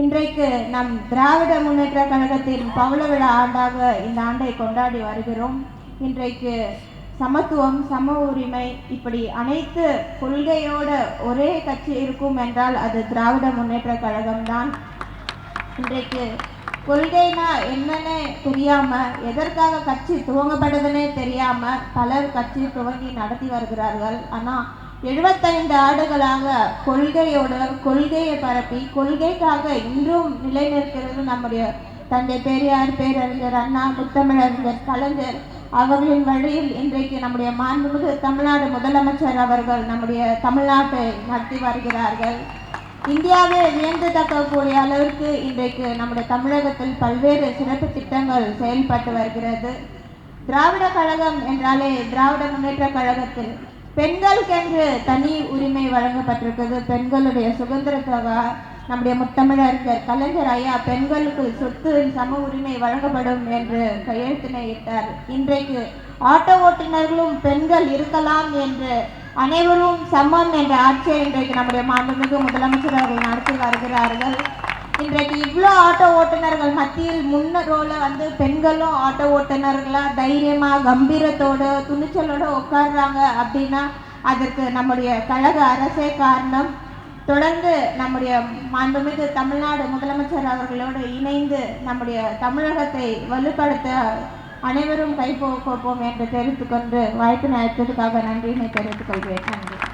இன்றைக்கு நம் திராவிட முன்னேற்ற கழகத்தின் பவள விழா ஆண்டாக இந்த ஆண்டை கொண்டாடி வருகிறோம். இன்றைக்கு சமத்துவம் சம உரிமை இப்படி அனைத்து கொள்கையோட ஒரே கட்சி இருக்கும் என்றால் அது திராவிட முன்னேற்ற கழகம்தான். இன்றைக்கு கொள்கைனா என்னன்னு தெரியாம எதற்காக கட்சி துவங்கப்படுதுன்னே தெரியாம பலர் கட்சி துவங்கி நடத்தி வருகிறார்கள். ஆனால் எழுபத்தைந்து ஆண்டுகளாக கொள்கையோட கொள்கையை பரப்பி கொள்கைக்காக இன்றும் நிலைநிற்கிறது நம்முடைய தந்தை பெரியார் பேரறிஞர் அண்ணா முத்தமிழறிஞர் கலைஞர் அவர்களின் வழியில் இன்றைக்கு நம்முடைய மாண்புமிகு தமிழ்நாடு முதலமைச்சர் அவர்கள் நம்முடைய தமிழ்நாட்டை நடத்தி வருகிறார்கள். இந்தியாவே வியந்து தக்கக்கூடிய அளவிற்கு இன்றைக்கு நம்முடைய தமிழகத்தில் பல்வேறு சிறப்பு திட்டங்கள் செயல்பட்டு வருகிறது. திராவிட கழகம் என்றாலே திராவிட முன்னேற்ற கழகத்தில் பெண்களுக்கென்று தனி உரிமை வழங்கப்பட்டிருக்கிறது. பெண்களுடைய சுதந்திரத்துக்காக நம்முடைய முத்தமிழறிஞர் கலைஞர் ஐயா பெண்களுக்கு சொத்து சம உரிமை வழங்கப்படும் என்று கையெழுத்தினை இட்டார் இன்றைக்கு ஆட்டோ ஓட்டுநர்களும் பெண்கள் இருக்கலாம் என்று அனைவரும் சமம் என்ற ஆட்சியை இன்றைக்கு நம்முடைய மாண்புமிகு முதலமைச்சர் அவர்கள் நடத்தி வருகிறார்கள். இன்றைக்கு இவ்வளோ ஆட்டோ ஓட்டுநர்கள் மத்தியில் முன்ன ரோல வந்து பெண்களும் ஆட்டோ ஓட்டுநர்களா தைரியமா கம்பீரத்தோட துணிச்சலோடு உட்கார்றாங்க அப்படின்னா அதற்கு நம்முடைய கழக அரசே காரணம். தொடர்ந்து நம்முடைய மாண்புமிகு தமிழ்நாடு முதலமைச்சர் அவர்களோடு இணைந்து நம்முடைய தமிழகத்தை வலுப்படுத்த அனைவரும் கைகோப்போம் என்று தெரிவித்துக்கொண்டு கொண்டு நடத்ததுக்காக நன்றியினை தெரிவித்துக் கொள்கிறேன் நன்றி.